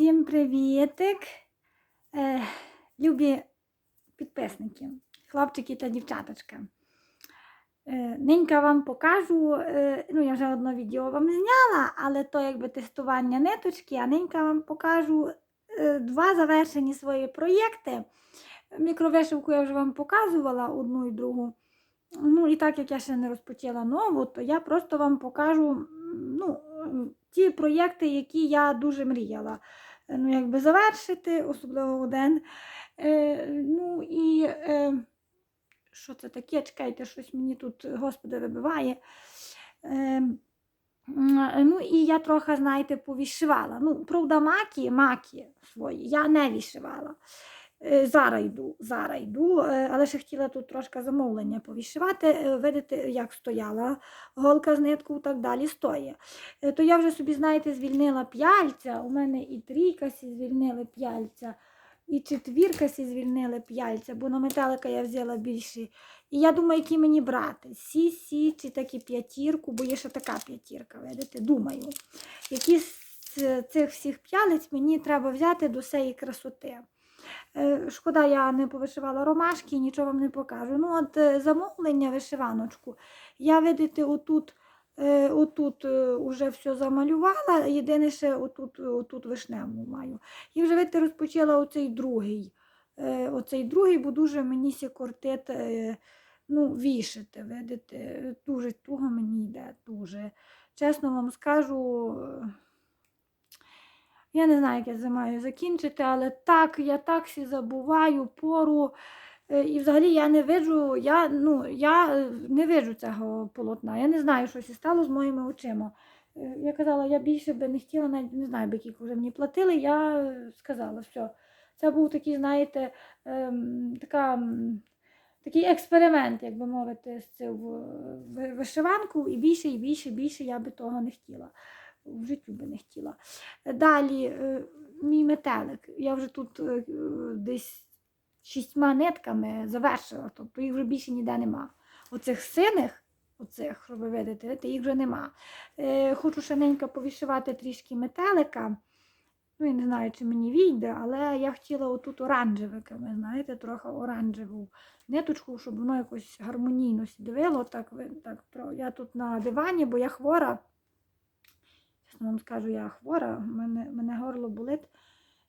Всім привітик, е, любі підписники, хлопчики та дівчаточка. Е, ненька вам покажу, е, ну я вже одне відео вам зняла, але то якби тестування ниточки, а ненька вам покажу е, два завершені свої проєкти. Мікровишивку я вже вам показувала одну і другу. Ну і так як я ще не розпочала нову, то я просто вам покажу ну, ті проєкти, які я дуже мріяла ну, якби завершити, особливо один. Е, ну і е, що це таке? Чекайте, щось мені тут, Господи, вибиває. Е, ну і я трохи, знаєте, повішивала. Ну, правда, макі, макі свої я не вішивала. Е, Зараз йду, зараз йду, е, але ще хотіла тут трошки замовлення повішивати. Е, Видите, як стояла голка з ниткою, так далі стоїть. То я вже собі, знаєте, звільнила п'яльця. У мене і трійка сі звільнили п'яльця, і четвірка сі звільнили п'яльця, бо на металика я взяла більше. І я думаю, які мені брати. Сі, сі, чи такі п'ятірку, бо є ще така п'ятірка, видите, думаю. Які з цих всіх п'ялиць мені треба взяти до цієї красоти. Е, Шкода, я не повишивала ромашки, нічого вам не покажу. Ну, от е, замовлення вишиваночку. Я, видите, отут, е, отут уже все замалювала. Єдине, ще отут, отут вишневу маю. І вже видите, розпочала оцей другий. Оцей другий, бо дуже мені сі кортить е, ну, вішати. Видите, дуже туго мені йде. дуже. Чесно вам скажу. Я не знаю, як я це маю закінчити, але так, я так всі забуваю пору. Е, І взагалі я не виджу, я, ну, я е, не виджу цього полотна. Я не знаю, що стало з моїми очима. Е, Я казала, я більше би не хотіла, навіть не знаю, би скільки вже мені платили. Я сказала, все. Це був такий, знаєте, ем, така, такий експеримент, як би мовити, з в- вишиванку, і більше, і більше, більше я би того не хотіла в життю би не хотіла. Далі, е, мій метелик. Я вже тут е, десь шістьма нитками завершила, тобто їх вже більше ніде нема. Оцих синих, оцих, що ви видите, видите, їх вже нема. Е, Хочу шаненько повішивати трішки метелика. Ну, я не знаю, чи мені війде, але я хотіла отут оранжевиками, знаєте, трохи оранжеву ниточку, щоб воно якось гармонійно сідвило. Так, так, я тут на дивані, бо я хвора. Чесно вам скажу, я хвора, мене, мене горло болить.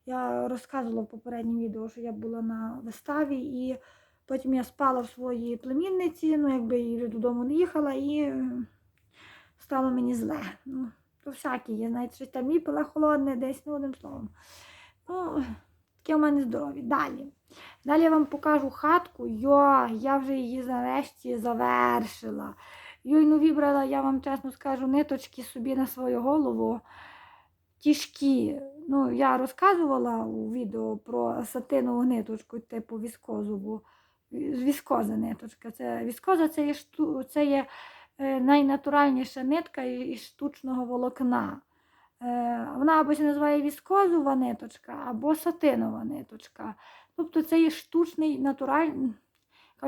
Я розказувала в попередньому відео, що я була на виставі, і потім я спала в своїй племінниці, ну якби і додому не їхала, і стало мені зле. Ну, то всякі є, навіть щось там випила холодне десь, ну одним словом. Ну, таке в мене здоров'я. Далі. Далі я вам покажу хатку. Йо, я вже її нарешті завершила. Йой, ну вибрала, я вам чесно скажу, ниточки собі на свою голову. Тяжкі. Ну, я розказувала у відео про сатинову ниточку, типу віскозову. Ві- Віскоза ниточка. Це, віскоза це є, шту, це є е, найнатуральніша нитка із штучного волокна. Е, вона або називає віскозова ниточка, або сатинова ниточка. Тобто це є штучний натуральний,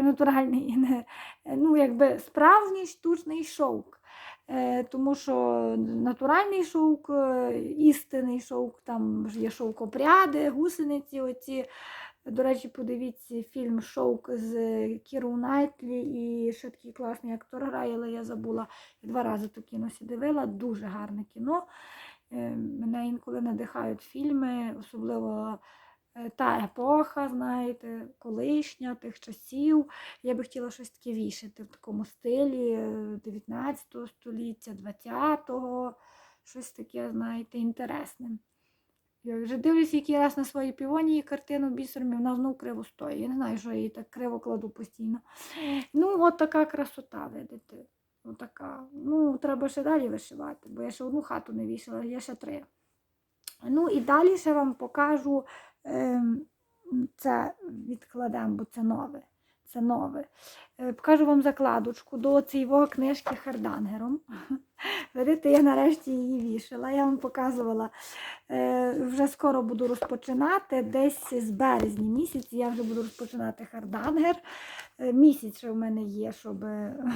натуральний не, ну, якби справжній штучний шовк. Е, тому що натуральний шовк, е, істинний шовк, там є шовкопряди, гусениці. Оці. До речі, подивіться фільм Шовк з Кіру Найтлі і ще такий класний актор грає, але я забула. Я два рази то кіно дивила. Дуже гарне кіно. Е, Мене інколи надихають фільми, особливо та епоха, знаєте, колишня, тих часів. Я би хотіла щось таке вішати в такому стилі е, 19 століття, 20-го, щось таке, знаєте, інтересне. Я вже дивлюся, який раз на своїй півонії картину бісером, вона знов криво стоїть. Я не знаю, що я її так криво кладу постійно. Ну, от така красота, видите. Отака. Ну, треба ще далі вишивати, бо я ще одну хату не вішала, є ще три. Ну і далі ще вам покажу, ем, це відкладемо, бо це нове. Це нове. Е, Покажу вам закладочку до цієї книжки Хардангером. Видите, я нарешті її вішала. Я вам показувала. Е, Вже скоро буду розпочинати. Десь з березня місяці я вже буду розпочинати Хардангер. Е, Місяць ще в мене є, щоб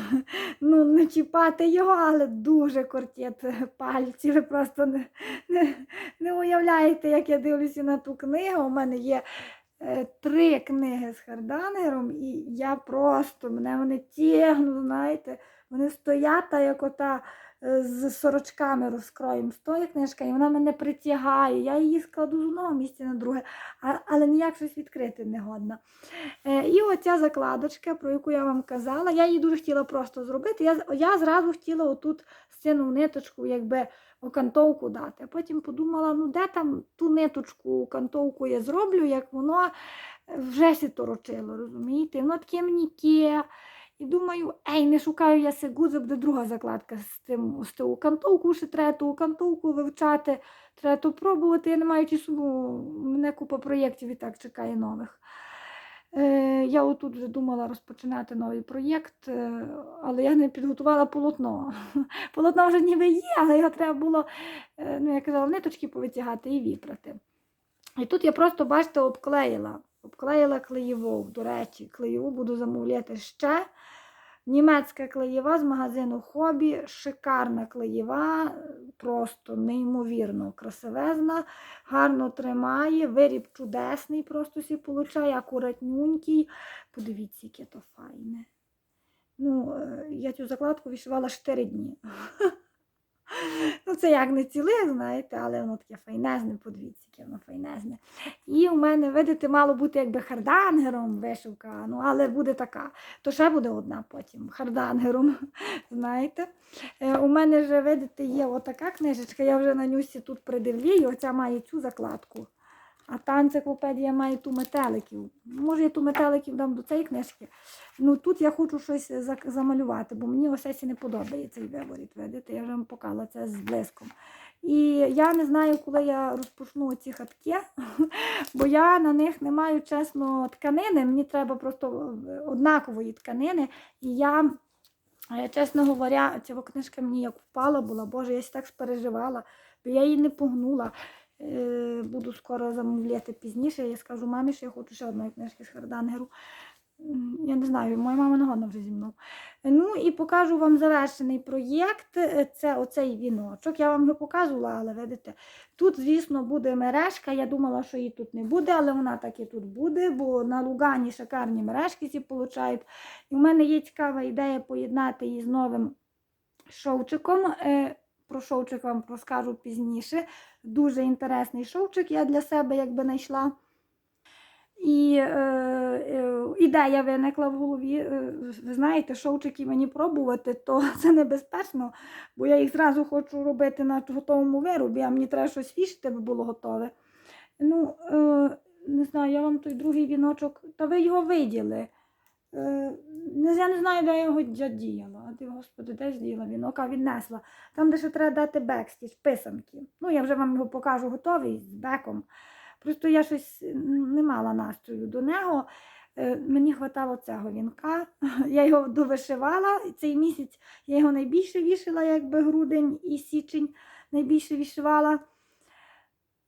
ну, не чіпати його, але дуже кортять пальці. Ви просто не, не, не уявляєте, як я дивлюся на ту книгу. У мене є три книги з Хардангером, і я просто мене вони тягнуть, знаєте, вони стоять, та як ота е, з сорочками розкроєм стоїть книжка, і вона мене притягає. Я її складу з одного місця на друге, але ніяк щось відкрити не годна. Е, і оця закладочка, про яку я вам казала, я її дуже хотіла просто зробити. Я, я зразу хотіла отут стіну ниточку, якби окантовку дати. А потім подумала, ну де там ту ниточку, окантовку я зроблю, як воно вже сі торочило, розумієте? Воно таке мніке. І думаю, ей, не шукаю я сегуза, буде друга закладка з тим з ту кантовку, ще треба ту кантовку вивчати, треба то пробувати. Я не маю часу, мене купа проєктів і так чекає нових. Е, я отут вже думала розпочинати новий проєкт, е, але я не підготувала полотно. Полотно вже ніби є, але його треба було, е, ну, я казала, ниточки повитягати і віпрати. І тут я просто, бачите, обклеїла. Обклеїла клеєву. До речі, клеєву буду замовляти ще. Німецька клеєва з магазину Хобі, шикарна клеєва, просто неймовірно красивезна, гарно тримає, виріб чудесний, просто сі получає, акуратнюнький. Подивіться, яке то файне. Ну, е, я цю закладку вишивала 4 дні. Ну, це як не ціле, знаєте, але воно таке файнезне, подивіться, яке воно файнезне. І у мене, видите, мало бути якби хардангером вишивка, ну, але буде така. То ще буде одна потім хардангером, знаєте. Е, у мене вже, видите, є отака книжечка, я вже на нюсі тут придивлюю, оця має цю закладку. А та енциклопедія має ту метеликів. Може, я ту метеликів дам до цієї книжки. Ну тут я хочу щось замалювати, бо мені ось не подобається цей виворіт. Видите, я вже вам показала це з блиском. І я не знаю, коли я розпочну ці хатки, бо я на них не маю чесно тканини. Мені треба просто е, однакової тканини. І я, е, чесно говоря, ця книжка мені як впала була, Боже, я так спереживала, бо я її не погнула. Е, Буду скоро замовляти пізніше. Я скажу мамі, що я хочу ще одної книжки з Хардангеру. Я не знаю, моя мама не годна вже зі мною. Ну і покажу вам завершений проєкт. Е, Це оцей віночок. Я вам його показувала, але видите, тут, звісно, буде мережка. Я думала, що її тут не буде, але вона таки тут буде, бо на Лугані шикарні мережки ці получають. І в мене є цікава ідея поєднати її з новим шовчиком. Про шовчик вам розкажу пізніше. Дуже інтересний шовчик я для себе якби знайшла. І е, е, ідея виникла в голові. Е, ви знаєте, шовчики мені пробувати, то це небезпечно, бо я їх зразу хочу робити на готовому виробі, а мені треба щось вішати, аби було готове. Ну, е, не знаю, я вам той другий віночок, та ви його виділи. Е, я не знаю, де його діяла. А ти, господи, де ж діяла вінок, а віднесла. Там, де ще треба дати бекстіч, писанки. Ну, я вже вам його покажу готовий з беком. Просто я щось не мала настрою до нього. Е, Мені хватало цього вінка. Я його довишивала. Цей місяць я його найбільше вішала, якби грудень і січень найбільше вішивала.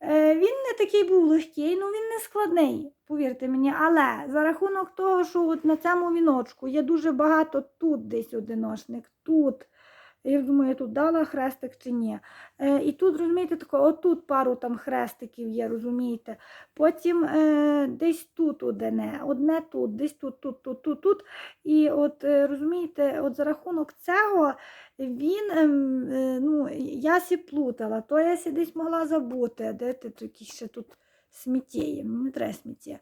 Е, Він не такий був легкий, ну він не складний, повірте мені. Але за рахунок того, що от на цьому віночку є дуже багато тут десь одиночник, тут. Я думаю, я тут дала хрестик чи ні. Е, і тут, розумієте, тако, отут пару там хрестиків є, розумієте. Потім е, десь тут одне, одне тут, десь тут, тут, тут, тут, тут. І от е, розумієте, от за рахунок цього він, ем, е, ну, я сі плутала, то я сі десь могла забути, де ти такі ще тут сміття є, не треба сміття.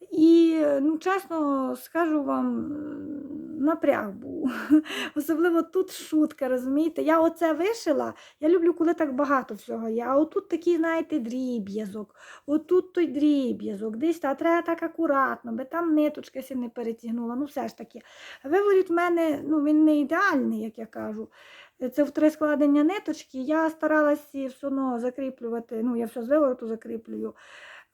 І, ну, чесно скажу вам, е, напряг був. Особливо тут шутка, розумієте? Я оце вишила, я люблю, коли так багато всього є. А отут такий, знаєте, дріб'язок, отут той дріб'язок, десь та треба так акуратно, би там ниточка сі не перетягнула. Ну, все ж таки. Виворіт в мене, ну, він не ідеальний, як я кажу. Це в три складення ниточки. Я старалася все одно закріплювати, ну, я все з вивороту закріплюю.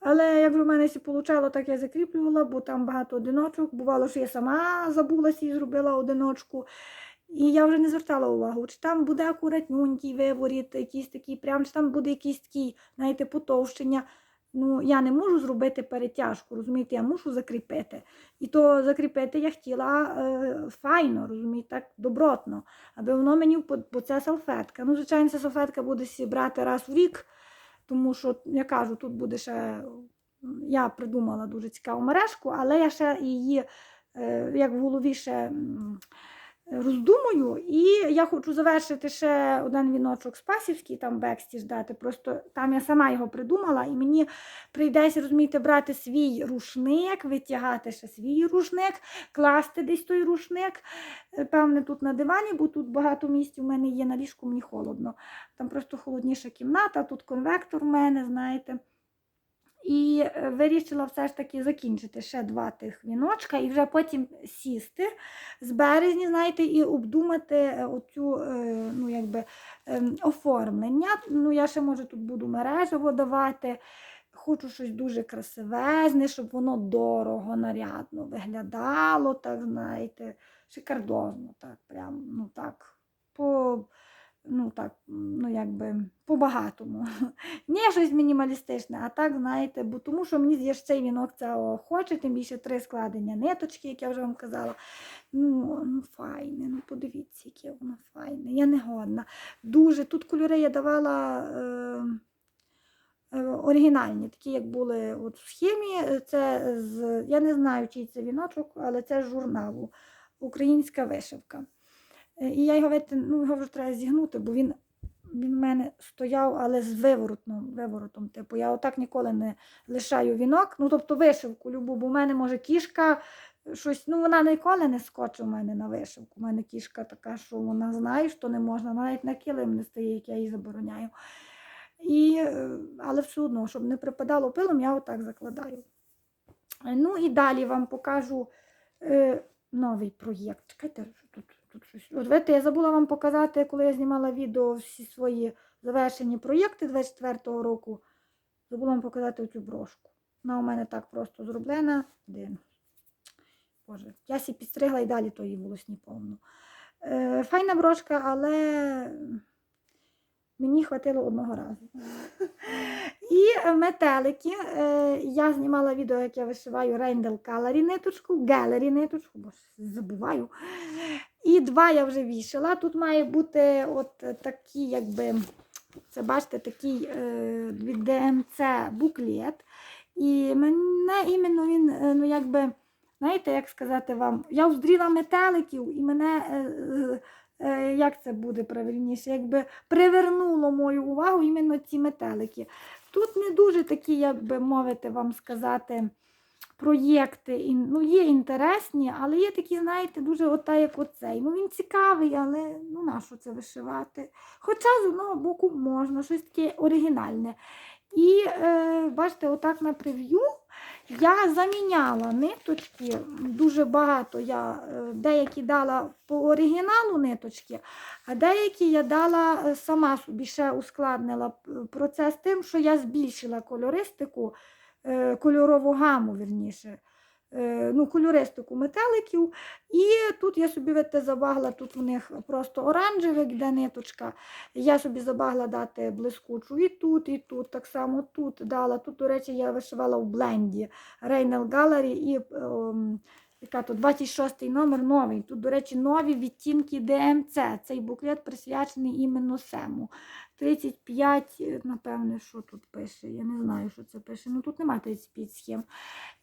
Але як вже в мене получало, так я закріплювала, бо там багато одиночок. Бувало, що я сама забулася і зробила одиночку. І я вже не звертала увагу, чи там буде акуратненький виворіт, якийсь такий прям, чи там буде якийсь такий, знаєте, потовщення. Ну, я не можу зробити перетяжку, розумієте, я мушу закріпити. І то закріпити я хотіла е, файно, розумієте, так добротно, аби воно мені, бо це салфетка. Ну, звичайно, ця салфетка буде брати раз в рік, тому що, я кажу, тут буде ще, я придумала дуже цікаву мережку, але я ще її, е, як в голові ще роздумую, і я хочу завершити ще один віночок спасівський, там бекстіж дати. Просто там я сама його придумала, і мені прийдеться, розумієте, брати свій рушник, витягати ще свій рушник, класти десь той рушник. е, Певне, тут на дивані, бо тут багато місць у мене є на ліжку, мені холодно. Там просто холодніша кімната, тут конвектор у мене, знаєте. І е, вирішила все ж таки закінчити ще два тих віночка і вже потім сісти з березня, знаєте, і обдумати е, оцю, е, ну, якби, ем, оформлення. Ну, я ще, може, тут буду мережево давати. Хочу щось дуже красивезне, щоб воно дорого, нарядно виглядало, так, знаєте, шикардозно, так, прям, ну так, по, ну так, ну якби по-багатому. Не щось мінімалістичне, а так, знаєте, бо тому що мені здається, цей вінок цього хоче, тим більше три складення ниточки, як я вже вам казала. Ну, ну файне, ну подивіться, яке воно файне. Я не годна. Дуже. Тут кольори я давала. Е, е, Оригінальні, такі, як були от в схемі. Це з, я не знаю, чий це віночок, але це з журналу Українська вишивка. Е, І я його, видите, ну, його вже треба зігнути, бо він, він в мене стояв, але з виворотом, виворотом. Типу, я отак ніколи не лишаю вінок. Ну, тобто вишивку любу, бо в мене може кішка. Щось, ну вона ніколи не скоче у мене на вишивку. У мене кішка така, що вона знає, що не можна, навіть на килим не стає, як я її забороняю. І, е, але все одно, щоб не припадало пилом, я отак закладаю. Е, Ну і далі вам покажу е, новий проєкт. Чекайте, що тут, тут щось. От видите, я забула вам показати, коли я знімала відео всі свої завершені проєкти 24-го року. Забула вам показати цю брошку. Вона у мене так просто зроблена. Де? Боже, я сі підстригла і далі тої волосні повно. Е, файна брошка, але мені хватило одного разу. І метелики. Е, я знімала відео, як я вишиваю Рейндел Gallery ниточку, Gallery ниточку, бо забуваю. І два я вже вішала. Тут має бути от такі, якби, це бачите, такий е, від ДМЦ буклет. І мене іменно він, е, ну якби, знаєте, як сказати вам, я уздріла метеликів і мене. Е, як це буде правильніше, якби привернуло мою увагу іменно ці метелики. Тут не дуже такі, як би мовити, вам сказати, проєкти. Ну, є інтересні, але є такі, знаєте, дуже ота, як оцей. Ну, він цікавий, але ну, на що це вишивати? Хоча з одного боку можна, щось таке оригінальне. І е, бачите, отак на прев'ю я заміняла ниточки, дуже багато я е, деякі дала по оригіналу ниточки, а деякі я дала е, сама собі ще ускладнила процес тим, що я збільшила кольористику, е, кольорову гаму, вірніше, е, ну, кольористику метеликів. І тут я собі видите, забагла, тут у них просто оранжевик, де ниточка. Я собі забагла дати блискучу і тут, і тут. Так само тут дала. Тут, до речі, я вишивала в бленді Рейнел Gallery і ем, яка то 26 номер новий. Тут, до речі, нові відтінки ДМЦ. Цей буклет присвячений іменно сему. 35, е, напевне, що тут пише. Я не знаю, що це пише. Ну тут немає 35 схем.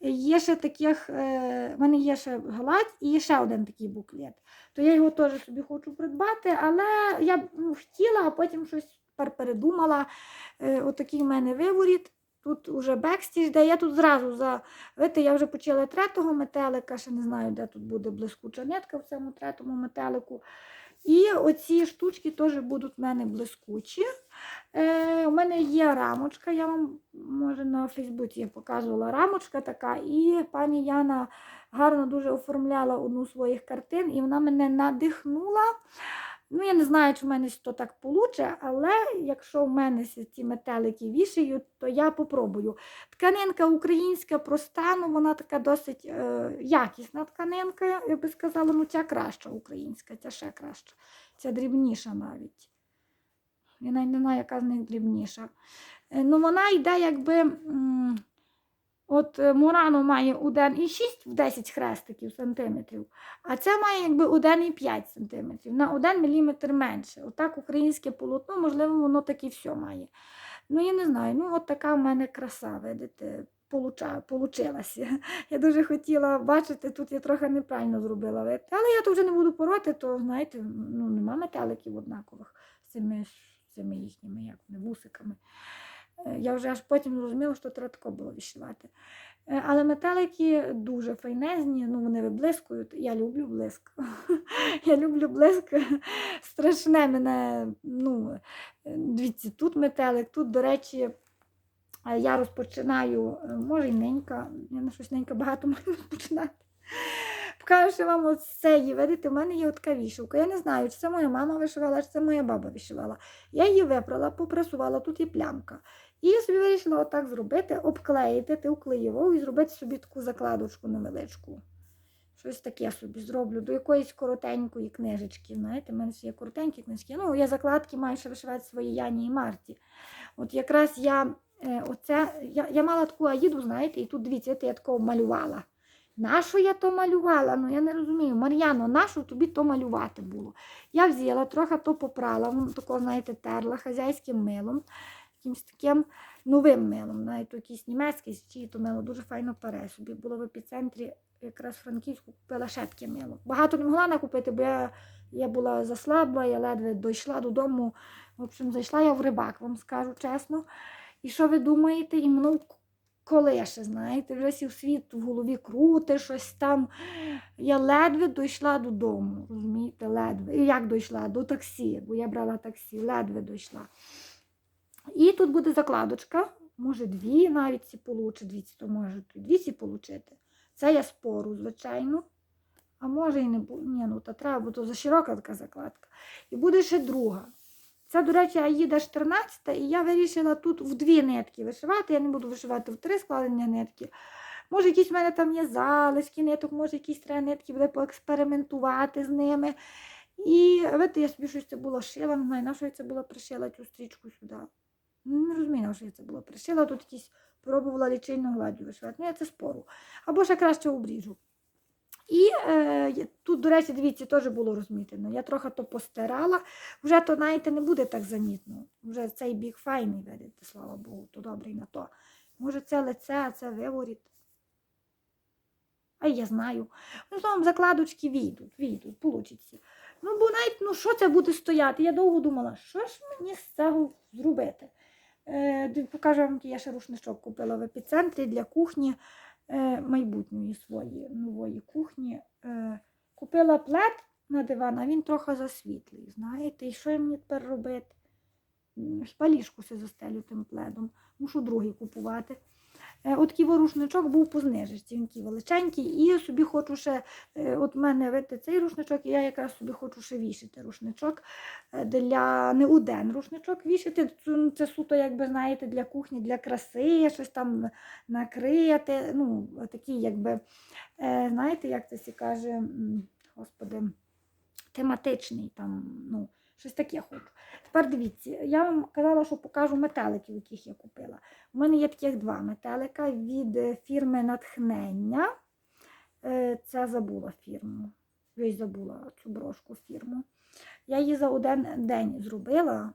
Є ще таких, е, в мене є ще гладь і є ще один такий буклет. То я його теж собі хочу придбати, але я ну, хотіла, а потім щось передумала. Е, Отакий в мене виворіт. Тут уже бекстіж, де я тут зразу за. Видите, я вже почала третього метелика, ще не знаю, де тут буде блискуча нитка в цьому третьому метелику. І оці штучки теж будуть в мене блискучі. Е, у мене є рамочка, я вам може на Фейсбуці я показувала рамочка така, і пані Яна гарно дуже оформляла одну з своїх картин, і вона мене надихнула Ну, я не знаю, чи в мене то так получе, але якщо в мене ці- метелики вішають, то я попробую. Тканинка українська проста, ну вона така досить е, якісна тканинка, я би сказала, ну ця краща українська, ця ще краща. Ця дрібніша навіть. Я навіть не знаю, яка з них дрібніша. Е, Ну, вона йде якби. м, От е, Мурано має 1,6 в 10 хрестиків сантиметрів, а це має якби 1,5 сантиметрів, на 1 міліметр менше. Отак українське полотно, можливо, воно так і все має. Ну, я не знаю, ну от така в мене краса, видите, получилася. Я дуже хотіла бачити, тут я трохи неправильно зробила. видите. Але я то вже не буду порвати, то знаєте, ну нема метеликів однакових з цими, з цими їхніми як вусиками. Е, Я вже аж потім зрозуміла, що треба тако було вишивати. Е, Але метелики дуже файнезні, ну вони виблискують. Я люблю блиск. Я люблю блиск. Страшне мене. Ну, е, дивіться, тут метелик, тут, до речі, я розпочинаю, може й ненька, я на щось ненька багато маю розпочинати. Покажу ще вам от з цієї, видите, в мене є от така вішалка. Я не знаю, чи це моя мама вишивала, чи це моя баба вишивала. Я її випрала, попрасувала, тут є плямка. І я собі вирішила отак зробити, обклеїти ту клеєву і зробити собі таку закладочку невеличку. Щось таке собі зроблю до якоїсь коротенької книжечки. Знаєте, в мене ж є коротенькі книжки. Ну, я закладки маю ще вишивати свої Яні і Марті. От якраз я е, оце, я, я мала таку аїду, знаєте, і тут дивіться, я такого малювала. Нащо я то малювала? Ну я не розумію. Мар'яно, нащо тобі то малювати було? Я взяла, трохи то попрала, такого, знаєте, терла хазяйським милом, якимось таким новим милом, навіть якийсь німецький, чи то мило дуже файно пере. Собі було в епіцентрі якраз Франківську купила ще таке мило. Багато не могла накупити, бо я, я була заслабла, я ледве дійшла додому. В общем, зайшла я в рибак, вам скажу чесно. І що ви думаєте? І воно колеше, знаєте, вже сів світ в голові крути, щось там. Я ледве дійшла додому, розумієте, ледве. І як дійшла? До таксі, бо я брала таксі, ледве дійшла. І тут буде закладочка, може дві навіть ці получить, дивіться, то може дві ці получити. Це я спору, звичайно. А може і не буде. Ні, ну та треба, бо то за широка така закладка. І буде ще друга. Це, до речі, Аїда 14, і я вирішила тут в дві нитки вишивати. Я не буду вишивати в три складення нитки. Може, якісь в мене там є залишки ниток, може, якісь треба нитки буде поекспериментувати з ними. І видите, я собі щось це було шила, не знаю, на що я це було пришила цю стрічку сюди. Ну, Не розумію, на що я це було пришила. Тут якісь пробувала лічильну гладдю вишивати. Ну, я це спору. Або ще краще обріжу. І е, тут, до речі, дивіться, теж було розмітено. Я трохи то постирала. Вже то, знаєте, не буде так замітно. Вже цей бік файний, видите, слава Богу, то добре і на то. Може, це лице, а це виворіт. А я знаю. Ну, словом, закладочки війдуть, війдуть, получиться. Ну, бо навіть, ну, що це буде стояти? Я довго думала, що ж мені з цього зробити. Е, покажу вам, я ще рушничок купила в епіцентрі для кухні майбутньої своєї нової кухні. Е, купила плед на диван, а він трохи засвітлий. Знаєте, і що мені тепер робити? Ліжку се застелю тим пледом, мушу другий купувати. Е, От рушничок був по знижечці, він такий величенький, і я собі хочу ще, е, от в мене видите, цей рушничок, і я якраз собі хочу ще вішати рушничок е, для не один рушничок вішати. Це, суто, якби знаєте, для кухні, для краси, щось там накрити. Ну, такий, якби, знаєте, як це сі каже, господи, тематичний там, ну, щось таке хочу. Тепер дивіться, я вам казала, що покажу метеликів, яких я купила. У мене є таких два метелика від е, фірми Натхнення. Е, Це забула фірму. Я забула цю брошку фірму. Я її за один день зробила,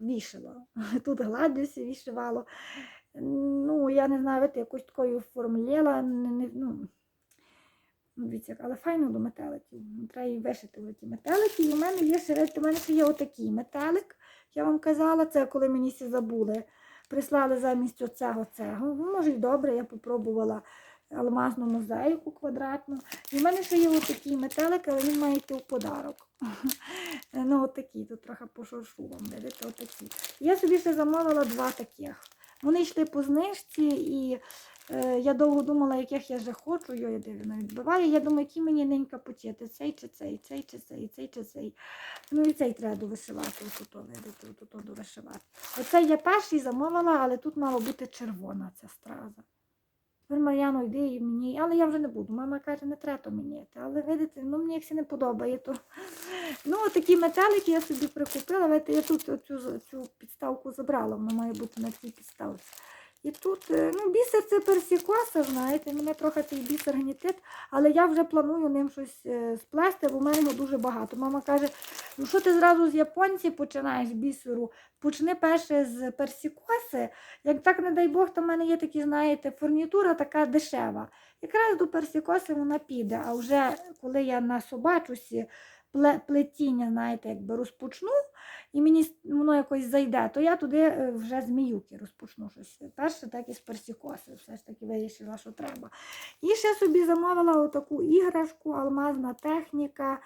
вішала. Тут гладюся, вішивала. Ну, я не знаю, якось такою ну, ну, дивіться, але файно до метеликів. Треба її вишити ті метелики. І в мене є ще, у мене ще є отакий метелик. Я вам казала, це коли мені всі забули. Прислали замість оцього цього. Ну, може й добре, я попробувала алмазну мозаїку квадратну. І в мене ще є отакий метелик, але він має йти в подарок. ну, отакий, тут трохи пошуршу вам, видите, отакі. Я собі ще замовила два таких. Вони йшли по знижці і Я довго думала, яких я вже хочу, йо, де вона відбиває. Я думаю, які мені ненька почити, цей чи цей, цей чи цей, цей чи цей. Ну і цей треба довишивати, отут, видите, отут довишивати. Оцей я перший замовила, але тут мала бути червона ця страза. Тепер Мар'яно, йди і мені, але я вже не буду. Мама каже, не треба то міняти. Але видите, ну мені якось не подобає то. Ну, такі метелики я собі прикупила. Видите, я тут цю, цю підставку забрала, вона має бути на цій підставці. І тут, е, ну, бісер це персікоса, знаєте, мене трохи цей бісер гнітить, але я вже планую ним щось е, сплести, бо в мене його дуже багато. Мама каже, ну що ти зразу з японців починаєш бісеру? Почни перше з персікоси. Як так, не дай Бог, то в мене є такі, знаєте, фурнітура така дешева. Якраз до персікоси вона піде. А вже коли я на собачусі плетіння, знаєте, якби розпочну, і мені воно якось зайде, то я туди е, вже зміюки розпочну щось. Перше, так і з персікоси. Все ж таки вирішила, що треба. І ще собі замовила отаку іграшку, алмазна техніка,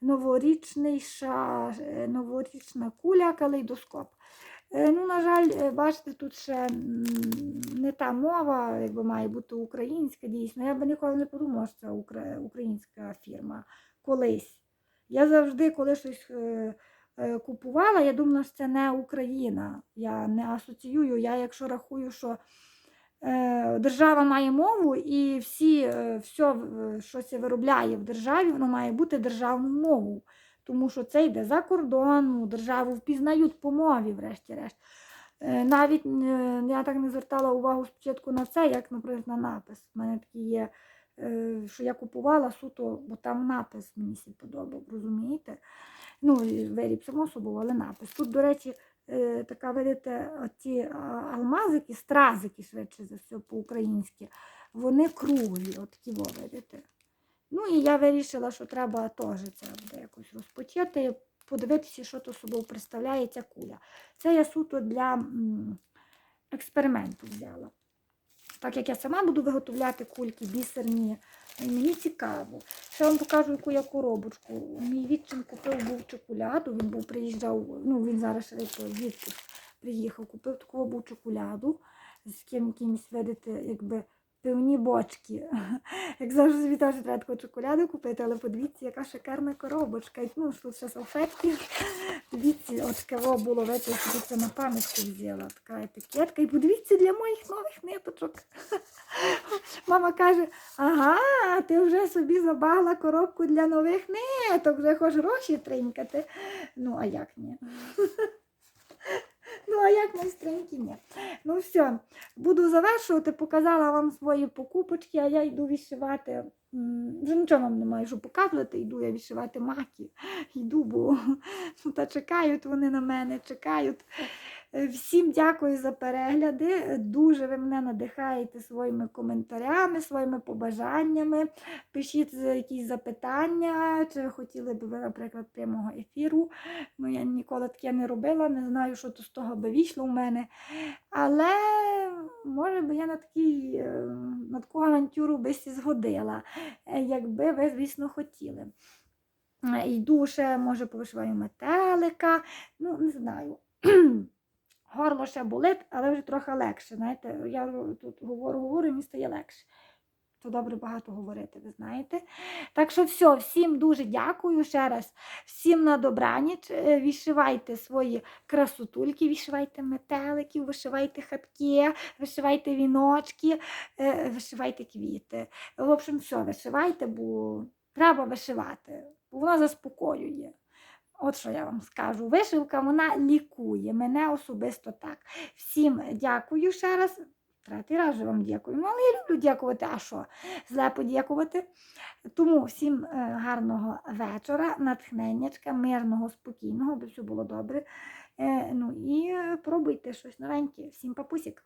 новорічний е, новорічна куля, калейдоскоп. Е, Ну, на жаль, бачите, тут ще не та мова, якби має бути українська дійсно. Я би ніколи не подумала, що це українська фірма колись. Я завжди, коли щось е, е, купувала, я думала, що це не Україна. Я не асоціюю. Я якщо рахую, що е, держава має мову і всі, е, все, що це виробляє в державі, воно має бути державною мовою. Тому що це йде за кордону, державу впізнають по мові, врешті-решт. Е, Навіть е, я так не звертала увагу спочатку на це, як, наприклад, на напис. У мене такі є, що я купувала суто, бо там напис мені сі подобав, розумієте? Ну, виріб само собою, але напис. Тут, до речі, е, така, видите, ті алмазики, стразики, швидше за все, по-українськи, вони круглі, от такі, во, видите. Ну і я вирішила, що треба теж це буде якось розпочати, подивитися, що то собою представляє ця куля. Це я суто для експерименту взяла. Так як я сама буду виготовляти кульки бісерні, мені цікаво. Ще вам покажу, яку я коробочку. Мій відчин купив був чоколяду, він був приїжджав, ну він зараз звідки приїхав, купив таку був чоколяду з ким якимось, видите, якби пивні бочки. Як завжди собі теж треба таку чоколяду купити, але подивіться, яка шикарна коробочка. Ну, тут ще салфетки. Дивіться, от кого було, я собі це на пам'ятку взяла. Така етикетка. І подивіться для моїх нових ниточок. Мама каже, ага, ти вже собі забагла коробку для нових ниток, вже хочеш гроші тринькати. Ну, а як ні? Ну, а як майстренькі ні. Ну все, буду завершувати, показала вам свої покупочки, а я йду відшивати. Вже нічого вам не маю показувати, йду я відшивати маки. Йду, бо ну, та чекають вони на мене, чекають. Е, Всім дякую за перегляди. Дуже ви мене надихаєте своїми коментарями, своїми побажаннями. Пишіть е, якісь запитання, чи хотіли б ви, наприклад, прямого ефіру. Ну, я ніколи таке не робила, не знаю, що то з того би вийшло у мене. Але може би я на такий, е, на таку авантюру би сі згодила, е, якби ви, звісно, хотіли. Е, Йду ще, може, повишиваю метелика, ну, не знаю. Горло ще болить, але вже трохи легше. Знаєте, я тут говорю, говорю, мені стає легше. То добре багато говорити, ви знаєте. Так що все, всім дуже дякую ще раз. Всім на добраніч. Е, Вишивайте свої красотульки, вишивайте метеликів, вишивайте хатки, вишивайте віночки, е, вишивайте квіти. В общем, все, вишивайте, бо треба вишивати, бо вона заспокоює. От що я вам скажу. Вишивка вона лікує, мене особисто так. Всім дякую ще раз. Третій раз вам дякую. Ну, але я люблю дякувати, а що? Зле подякувати. Тому всім е, гарного вечора, натхненнячка, мирного, спокійного, аби все було добре. Е, Ну і е, пробуйте щось новеньке. Всім папусік.